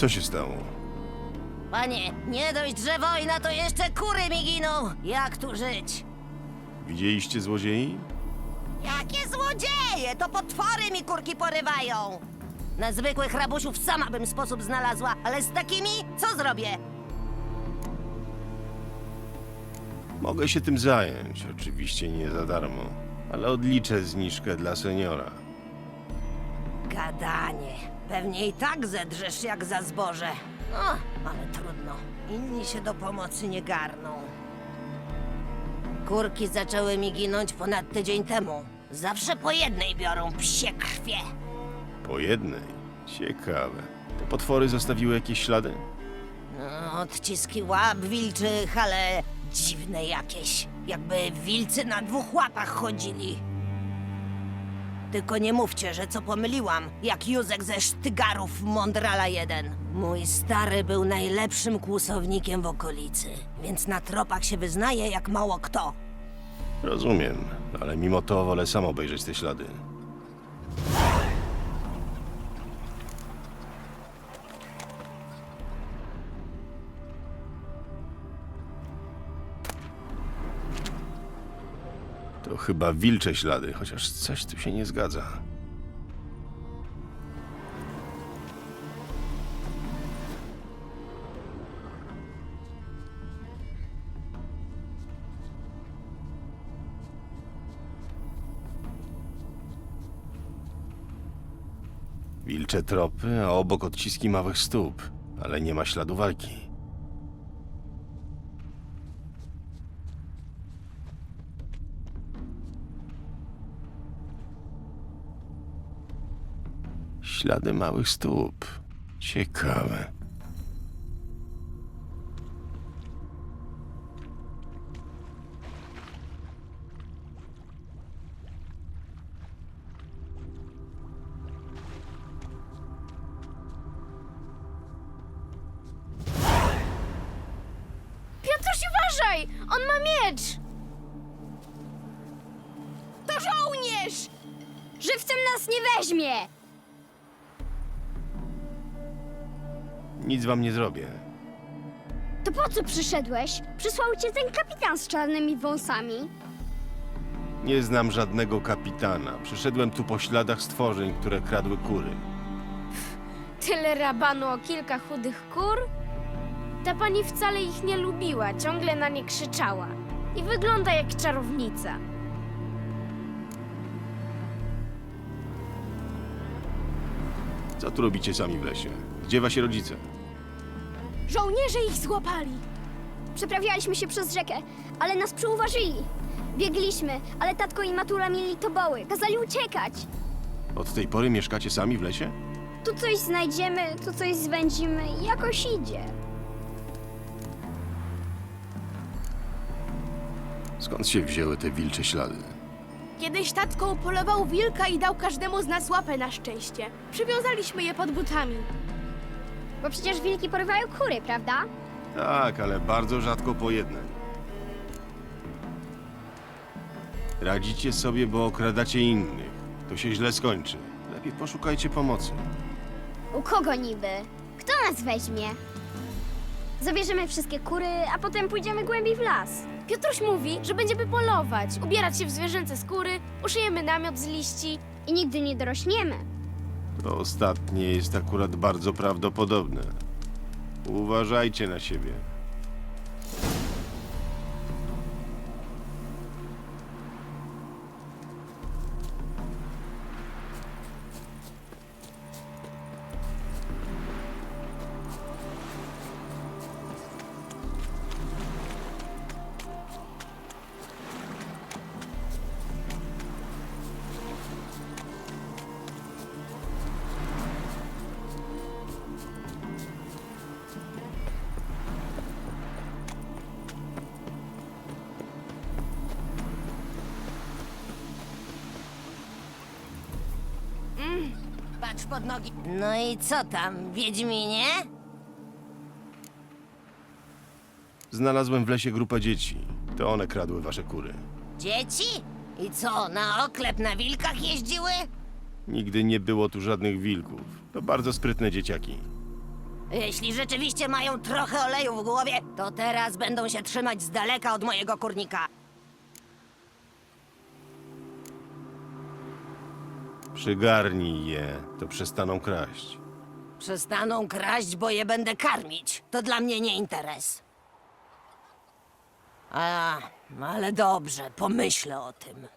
Co się stało? Panie, nie dość, że wojna, to jeszcze kury mi giną. Jak tu żyć? Widzieliście złodziei? Jakie złodzieje! To potwory mi kurki porywają! Na zwykłych rabusiów sama bym sposób znalazła, ale z takimi co zrobię? Mogę się tym zająć, oczywiście nie za darmo, ale odliczę zniżkę dla seniora. Gadanie. Pewnie i tak zedrzesz jak za zboże. O, ale trudno. Inni się do pomocy nie garną. Kurki zaczęły mi ginąć ponad tydzień temu. Zawsze po jednej biorą psie krwie. Po jednej? Ciekawe. Te potwory zostawiły jakieś ślady? No, odciski łap wilczych, ale dziwne jakieś. Jakby wilcy na dwóch łapach chodzili. Tylko nie mówcie, że co pomyliłam, jak Józek ze Sztygarów Mondrala 1. Mój stary był najlepszym kłusownikiem w okolicy, więc na tropach się wyznaje jak mało kto. Rozumiem, ale mimo to wolę sam obejrzeć te ślady. To chyba wilcze ślady, chociaż coś tu się nie zgadza. Wilcze tropy, a obok odciski małych stóp, ale nie ma śladu walki. Ślady małych stóp. Ciekawe. Piotruś, uważaj! On ma miecz! To żołnierz! Nas nie weźmie! Nic wam nie zrobię. To po co przyszedłeś? Przysłał cię ten kapitan z czarnymi wąsami. Nie znam żadnego kapitana. Przyszedłem tu po śladach stworzeń, które kradły kury. Tyle rabanu o kilka chudych kur? Ta pani wcale ich nie lubiła, ciągle na nie krzyczała. I wygląda jak czarownica. Co tu robicie sami w lesie? Gdzie wasi rodzice? Żołnierze ich złapali. Przeprawialiśmy się przez rzekę, ale nas przeuważyli. Biegliśmy, ale tatko i matura mieli toboły. Kazali uciekać. Od tej pory mieszkacie sami w lesie? Tu coś znajdziemy, tu coś zwędzimy i jakoś idzie. Skąd się wzięły te wilcze ślady? Kiedyś tatko upolował wilka i dał każdemu z nas łapę na szczęście. Przywiązaliśmy je pod butami. Bo przecież wilki porywają kury, prawda? Tak, ale bardzo rzadko po jednej. Radzicie sobie, bo okradacie innych. To się źle skończy. Lepiej poszukajcie pomocy. U kogo niby? Kto nas weźmie? Zabierzemy wszystkie kury, a potem pójdziemy głębiej w las. Piotruś mówi, że będziemy polować, ubierać się w zwierzęce skóry, uszyjemy namiot z liści. I nigdy nie dorośniemy. To ostatnie jest akurat bardzo prawdopodobne. Uważajcie na siebie. Patrz pod nogi. No i co tam, Wiedźminie? Znalazłem w lesie grupę dzieci. To one kradły wasze kury. Dzieci? I co, na oklep na wilkach jeździły? Nigdy nie było tu żadnych wilków. To bardzo sprytne dzieciaki. Jeśli rzeczywiście mają trochę oleju w głowie, to teraz będą się trzymać z daleka od mojego kurnika. Przygarnij je, to przestaną kraść. Przestaną kraść, bo je będę karmić. To dla mnie nie interes. A, ale dobrze, pomyślę o tym.